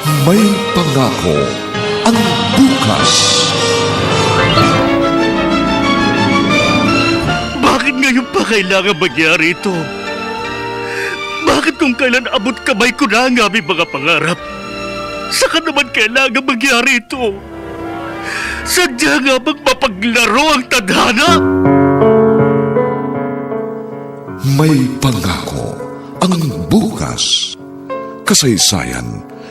May pangako ang bukas. Bakit ngayon pa kailangan mangyari ito? Bakit kung kailan abot kamay ko na ang aming mga pangarap? Saka naman kailangan mangyari ito? Sadya nga bang mapaglaro ang tadhana? May pangako ang bukas. Kasaysayan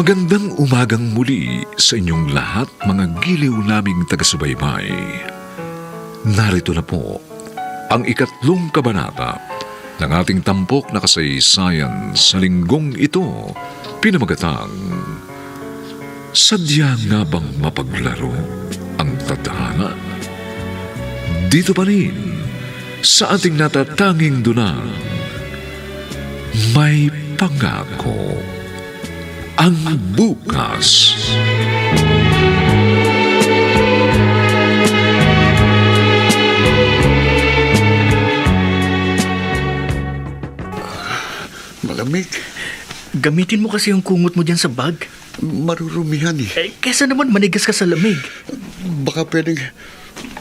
Magandang umagang muli sa inyong lahat mga giliw naming taga-subaybay. Narito na po ang ikatlong kabanata ng ating tampok na kasaysayan sa linggong ito, pinamagatang Sadya nga bang mapaglaro ang tadhana? Dito pa rin sa ating natatanging dunang may pangako ang bukas. Malamig. Gamitin mo kasi yung kumot mo dyan sa bag. Marurumihan eh. Eh, kesa naman manigas ka sa lamig. Baka pwedeng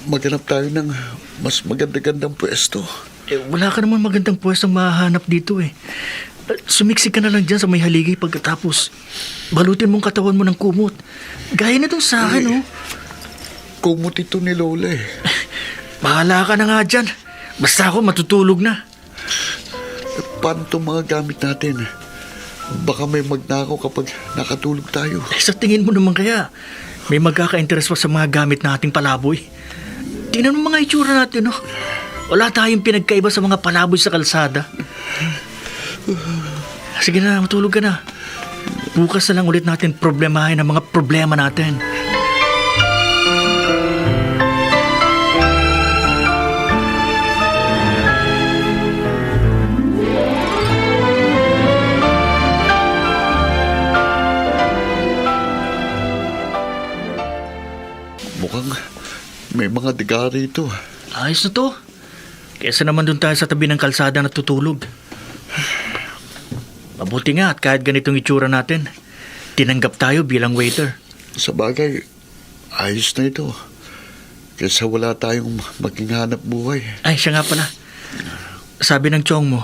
maghanap tayo ng mas maganda-gandang pwesto. Eh, wala ka naman magandang pwestong mahahanap dito eh. Sumiksik ka na lang dyan sa may haligay pagkatapos. Balutin mong katawan mo ng kumot. Gaya na dun sa akin, oh. Kumot ito ni Lola eh. Bahala ka na nga dyan. Basta ako matutulog na. Paano itong mga gamit natin? Baka may magnakaw kapag nakatulog tayo. Eh, sa tingin mo naman kaya, may magkaka-interest pa sa mga gamit nating palaboy. Tingnan mo mga itsura natin, oh. Wala tayong pinagkaiba sa mga palaboy sa kalsada. Sige na, matulog ka na. Bukas na lang ulit natin problemahin ang mga problema natin. Mukhang may mga diga rito. Ayos na to. Kesa naman doon tayo sa tabi ng kalsada na tutulog. Mabuti nga at kahit ganitong itsura natin, tinanggap tayo bilang waiter. Sa bagay, ayos na ito. Kesa wala tayong maging hanap buhay. Ay, siya nga pala. Sabi ng chong mo,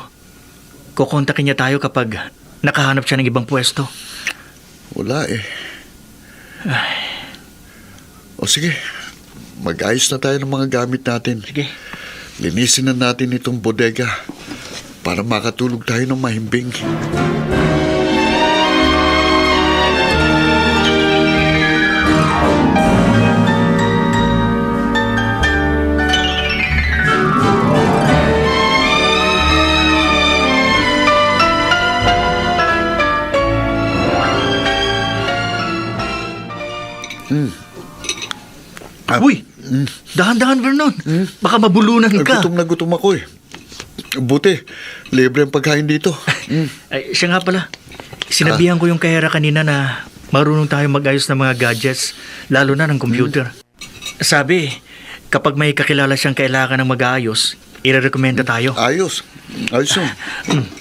kukontakin niya tayo kapag nakahanap siya ng ibang pwesto. Wala eh. O sige, mag-ayos na tayo ng mga gamit natin. Sige. Linisin na natin itong bodega para makatulog tayo ng mahimbing. Mm. Ah, Uy! Mm. Dahan-dahan, Vernon. Mm. Baka mabulunan ka. Gutom na gutom ako eh. Buti, libre ang pagkain dito. Mm. Ay, siya nga pala. Sinabihan ko yung kahera kanina na marunong tayo mag-ayos ng mga gadgets, lalo na ng computer. Sabi, kapag may kakilala siyang kailangan ng mag-aayos, irerekomenda tayo. Ayos. Ayos yun.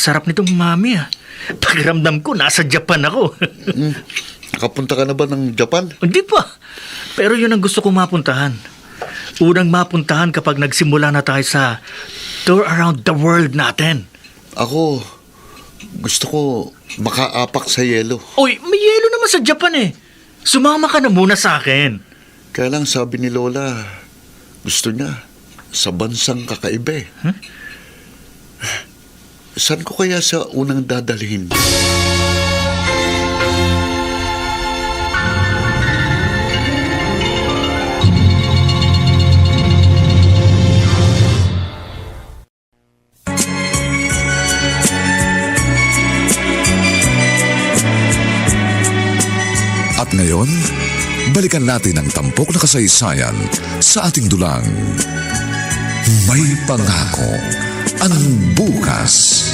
Sarap nitong mami ah. Pakiramdam ko, nasa Japan ako. Mm. Nakapunta ka na ba ng Japan? Hindi pa. Pero yun ang gusto kong mapuntahan. Unang mapuntahan kapag nagsimula na tayo sa tour around the world natin. Ako, gusto ko makaapak sa yelo. Uy, may yelo naman sa Japan eh. Sumama ka na muna sa akin. Kaya lang sabi ni Lola, gusto niya sa bansang kakaiba eh. Saan ko kaya sa unang dadalhin? At ngayon, balikan natin ang tampok na kasaysayan sa ating dulang. May pangako ang bukas.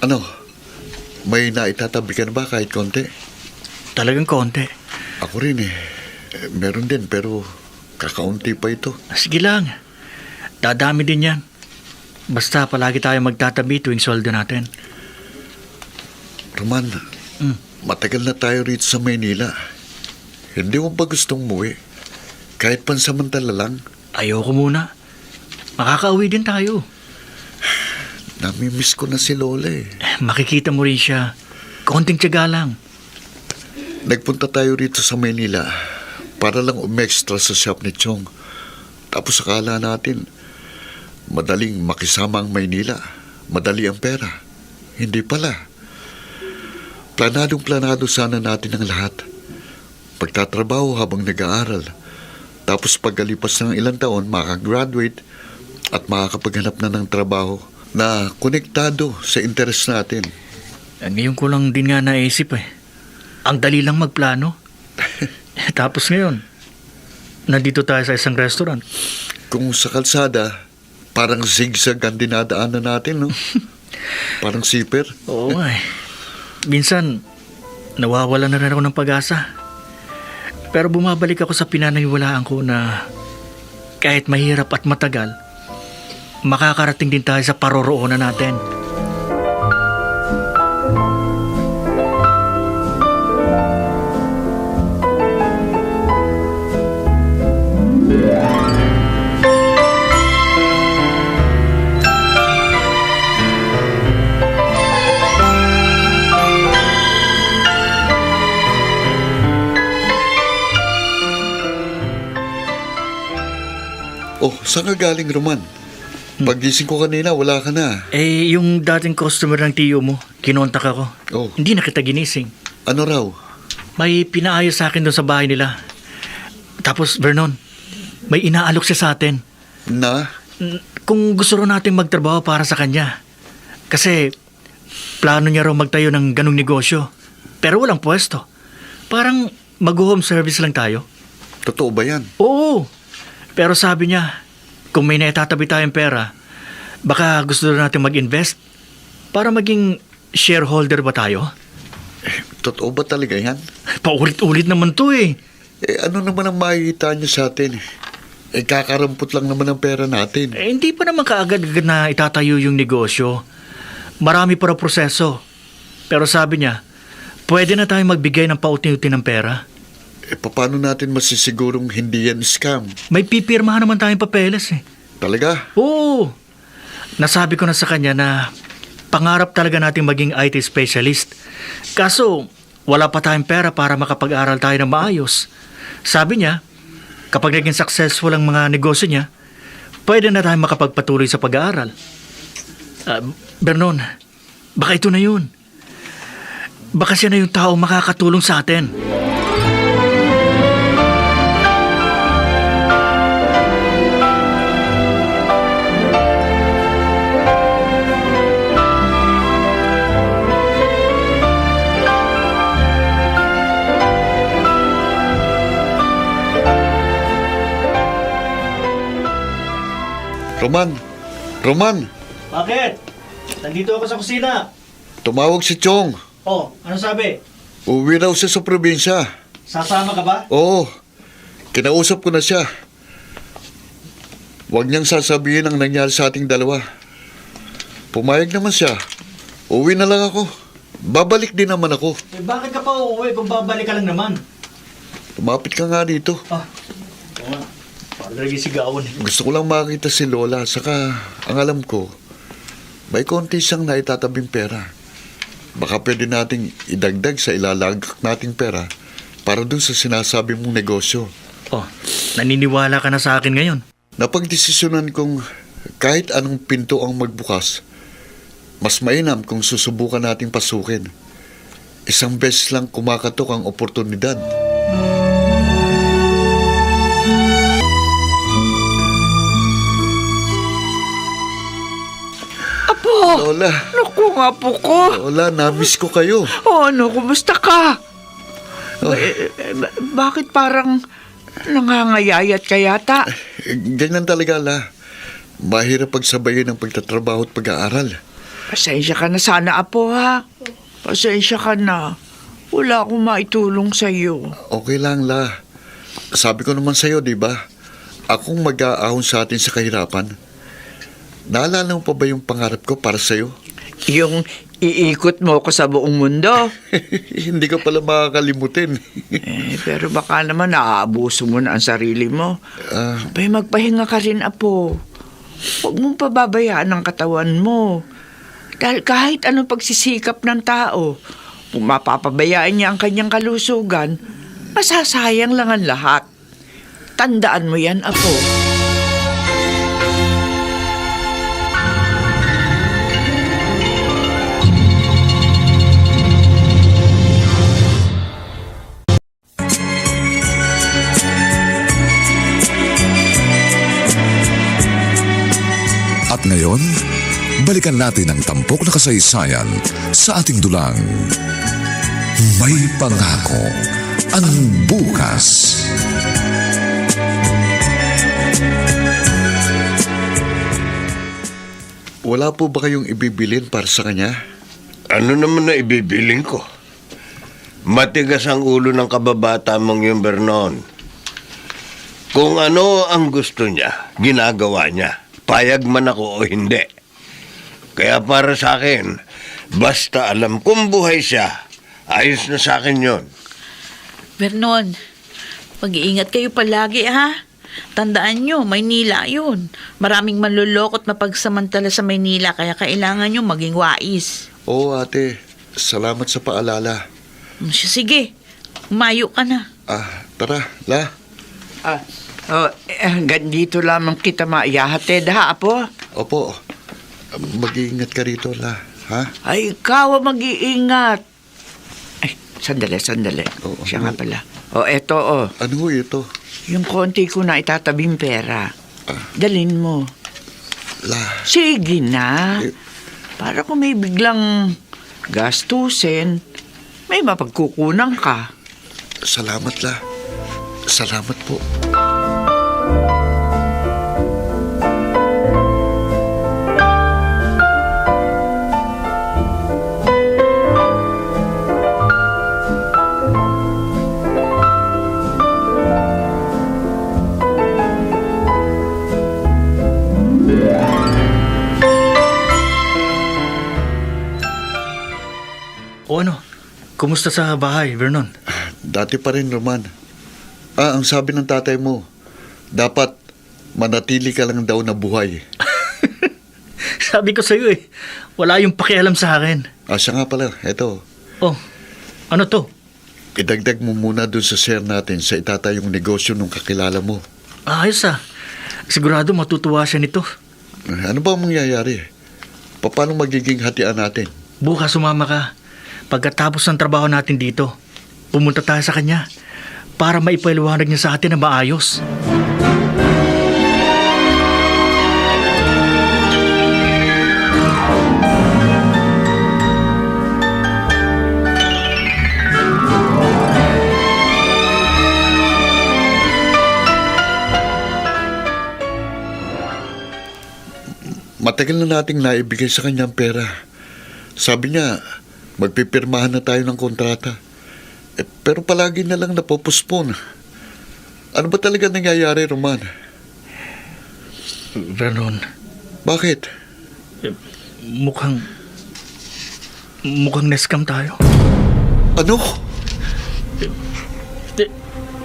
Ano? May naitatabi ka na ba kahit konti? Talagang konti. Ako rin eh. Eh, Meron din pero kakaunti pa ito. Sige lang. Dadami din yan. Basta palagi tayo magtatabi tuwing sweldo natin. Roman, Mm. matagal na tayo rito sa Maynila. Hindi mo ba gustong muwi? Kahit pansamantala lang, Ayoko muna. Makakauwi din tayo. namimiss ko na si Lola eh. Eh, Makikita mo rin siya. Konting tiyaga lang. Nagpunta tayo rito sa Maynila para lang umextra sa shop ni Chong. Tapos akala natin, madaling makisama ang Maynila. Madali ang pera. Hindi pala. Planadong planado sana natin ang lahat. Pagtatrabaho habang nag-aaral. Tapos pagkalipas ng ilang taon, makagraduate at makakapaghanap na ng trabaho na konektado sa interest natin. Eh, Ngayon ko lang din nga naisip eh. Ang dali lang magplano. Tapos ngayon, nandito tayo sa isang restaurant. Kung sa kalsada, parang zigzag ang dinadaanan natin, no? parang siper. Oo nga eh. Minsan, nawawala na rin ako ng pag-asa. Pero bumabalik ako sa pinananiwalaan ko na kahit mahirap at matagal, makakarating din tayo sa paroroonan natin. Oh, saan ka galing, Roman? Pagising ko kanina, wala ka na. Eh, yung dating customer ng tiyo mo, kinontak ako. Oh. Hindi na kita ginising. Ano raw? May pinaayos sa akin doon sa bahay nila. Tapos, Vernon, may inaalok siya sa atin. Na? Kung gusto rin natin magtrabaho para sa kanya. Kasi, plano niya raw magtayo ng ganong negosyo. Pero walang pwesto. Parang mag-home service lang tayo. Totoo ba yan? Oo. Pero sabi niya, kung may naitatabi tayong pera, baka gusto rin natin mag-invest para maging shareholder ba tayo? Totoo ba talaga yan? Paulit-ulit naman to eh. Eh, ano naman ang makikita niyo sa atin? Eh, kakarampot lang naman ang pera natin. Eh, hindi pa naman kaagad-agad na itatayo yung negosyo. Marami para proseso. Pero sabi niya, pwede na tayong magbigay ng pauti-uti ng pera. Eh, paano natin masisigurong hindi yan scam? May pipirmahan naman tayong papeles eh. Talaga? Oo. Nasabi ko na sa kanya na pangarap talaga nating maging IT specialist. Kaso, wala pa tayong pera para makapag-aral tayo ng maayos. Sabi niya, kapag naging successful ang mga negosyo niya, pwede na tayong makapagpatuloy sa pag-aaral. Ah, Vernon, baka ito na yun. Baka siya na yung tao makakatulong sa atin. Roman! Roman! Bakit? Nandito ako sa kusina. Tumawag si Chong. Oh, ano sabi? Uwi raw siya sa probinsya. Sasama ka ba? Oo. Kinausap ko na siya. Huwag niyang sasabihin ang nangyari sa ating dalawa. Pumayag naman siya. Uwi na lang ako. Babalik din naman ako. Eh, bakit ka pa uuwi kung babalik ka lang naman? Lumapit ka nga dito. Ah, oo nga. Lagi sigawan eh. Gusto ko lang makita si Lola. Saka, ang alam ko, may konti siyang naitatabing pera. Baka pwede nating idagdag sa ilalagak nating pera para dun sa sinasabi mong negosyo. Oh, naniniwala ka na sa akin ngayon. Napagdesisyonan kong kahit anong pinto ang magbukas, mas mainam kung susubukan nating pasukin. Isang beses lang kumakatok ang oportunidad. Lola, Naku nga po ko. Lola, namiss ko kayo. Oh, ano, kumusta ka? Eh, eh, ba- bakit parang nangangayayat ka yata? Eh, Ganyan talaga, La. Mahirap pagsabayin ang pagtatrabaho at pag-aaral. Pasensya ka na sana, Apo, ha? Pasensya ka na. Wala akong maitulong sa'yo. Okay lang, La. Sabi ko naman sa'yo, di ba? Akong mag-aahon sa atin sa kahirapan. Naalala mo pa ba yung pangarap ko para sa'yo? Yung iikot mo ko sa buong mundo. Hindi ka pala makakalimutin. eh, pero baka naman naaabuso mo na ang sarili mo. Abay, magpahinga ka rin, Apo. Huwag mong pababayaan ang katawan mo. Dahil kahit anong pagsisikap ng tao, kung mapapabayaan niya ang kanyang kalusugan, masasayang lang ang lahat. Tandaan mo yan, Apo. At balikan natin ang tampok na kasaysayan sa ating dulang. May pangako ang bukas. wala po ba kayong ibibilin para sa kanya? Ano naman na ibibiling ko? Matigas ang ulo ng kababata mong yung Vernon. Kung ano ang gusto niya, ginagawa niya. Payag man ako o hindi. Kaya para sa akin, basta alam kong buhay siya, ayos na sa akin yon. Vernon, mag-iingat kayo palagi ha. Tandaan nyo, Maynila yun. Maraming manlulokot mapagsamantala sa Maynila kaya kailangan nyo maging wais. Oo, ate. Salamat sa paalala. Mm, siya, Sige, umayo ka na. Ah, tara, La. Ah, oh, eh, hanggang dito lamang kita maiyahatid, ha, Apo? Opo. Mag-iingat ka rito, La. Ha? Ay, ikaw ang mag-iingat. Ay, sandali, sandali. Oo. Siya nga pala. O, eto, o. Ano ho ito? Yung konti ko na itatabing pera. Dalin mo. La. Sige na. Eh. Para kung may biglang gastusin, may mapagkukunan ka. Salamat, La. Salamat po. O Kumusta sa bahay, Vernon? Dati pa rin, Roman. Ah, ang sabi ng tatay mo, dapat manatili ka lang daw na buhay. Sabi ko sa'yo eh, wala yung pakialam sa akin. Ah, siya nga pala, eto. Oh, ano to? Idagdag mo muna dun sa share natin sa itatayong negosyo nung kakilala mo. Ayos ah. Sigurado matutuwa siya nito. Ano ba ang mangyayari? Paano magiging hatian natin? Bukas sumama ka. Pagkatapos ng trabaho natin dito, pumunta tayo sa kanya para maipaliwanag niya sa atin na maayos. Matagal na nating naibigay sa kanya ang pera. Sabi niya, magpipirmahan na tayo ng kontrata. Eh, pero palagi na lang napopospone. Ano ba talaga nangyayari, Roman? Vernon, Bakit? mukhang... Mukhang nescam tayo. Ano? Eh,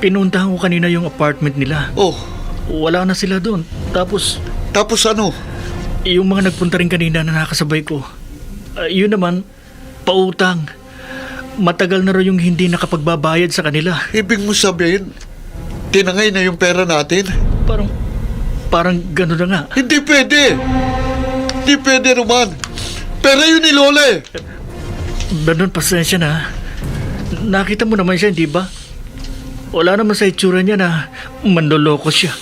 Pinuntahan ko kanina yung apartment nila. Oh, Wala na sila doon. Tapos, tapos ano? yung mga nagpunta rin kanina na nakasabay ko, ah, yun naman, pautang. Matagal na rin yung hindi nakapagbabayad sa kanila. Ibig mo sabihin, tinangay na yung pera natin? Parang, parang gano'n na nga. Hindi pwede! Hindi pwede, Roman! Pera yun ni Lola eh! Vernon, pasensya na. Nakita mo naman siya, hindi ba? Wala naman sa itsura niya na manloloko siya.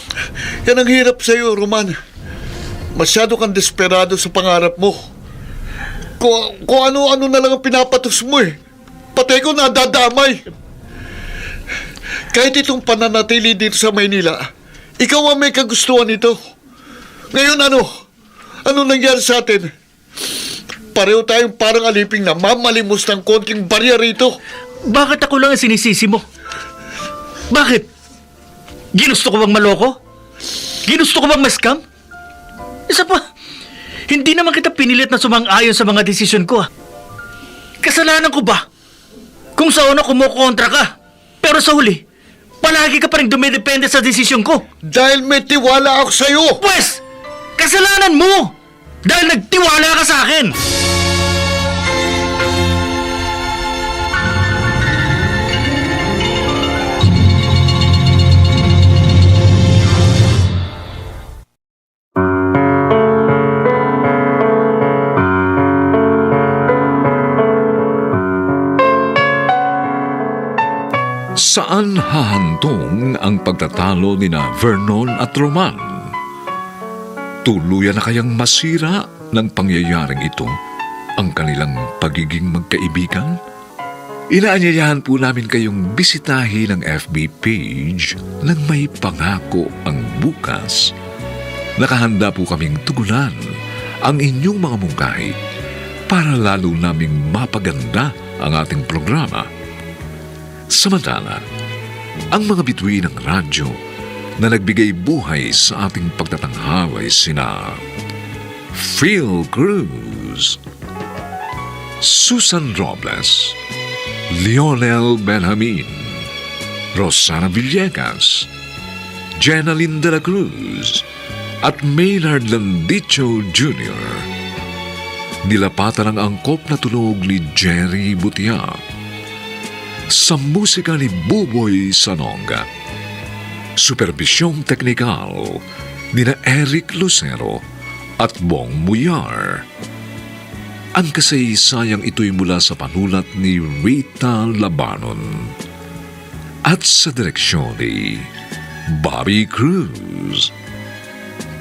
Yan ang hirap sa'yo, Roman. Masyado kang desperado sa pangarap mo. Kung, kung ano-ano na lang ang pinapatos mo eh. Pati ko nadadamay. Kahit itong pananatili dito sa Maynila, ikaw ang may kagustuhan nito. Ngayon ano? Ano nangyari sa atin? Pareho tayong parang aliping na mamalimos ng konting barya rito. Bakit ako lang ang sinisisi mo? Bakit? Ginusto ko bang maloko? Ginusto ko bang mascam? Isa pa, hindi naman kita pinilit na sumang-ayon sa mga desisyon ko. ah. Kasalanan ko ba? Kung sa una kumukontra ka, pero sa huli, palagi ka pa rin dumidepende sa desisyon ko. Dahil may tiwala ako sa'yo. Pwes, kasalanan mo! Dahil nagtiwala ka sa akin! Saan hahantong ang pagtatalo ni na Vernon at Roman? Tuluyan na kayang masira ng pangyayaring ito ang kanilang pagiging magkaibigan? Inaanyayahan po namin kayong bisitahin ang FB page ng may pangako ang bukas. Nakahanda po kaming tugunan ang inyong mga mungkahi para lalo naming mapaganda ang ating programa. Samantala, ang mga bituin ng radyo na nagbigay buhay sa ating pagtatanghal ay sina Phil Cruz, Susan Robles, Lionel Benjamin, Rosana Villegas, Jenaline de la Cruz, at Maynard Landicho Jr. Nilapatan ang angkop na tunog ni Jerry Butia sa musika ni Buboy Sanonga. Supervisyong teknikal ni na Eric Lucero at Bong Muyar. Ang kasaysayang ito'y mula sa panulat ni Rita Labanon at sa direksyon ni Bobby Cruz.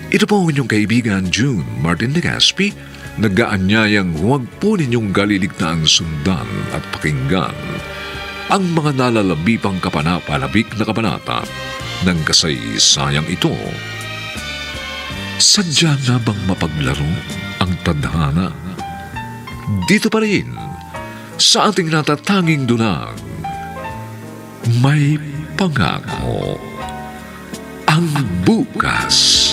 Ito po ang inyong kaibigan June Martin Legaspi, nagaanyayang huwag po ninyong galiligtaang sundan at pakinggan ang mga nalalabi pang kapanapalabik na kabanata ng kasaysayang ito. Sadya na bang mapaglaro ang tadhana? Dito pa rin, sa ating natatanging dunang, may pangako ang bukas.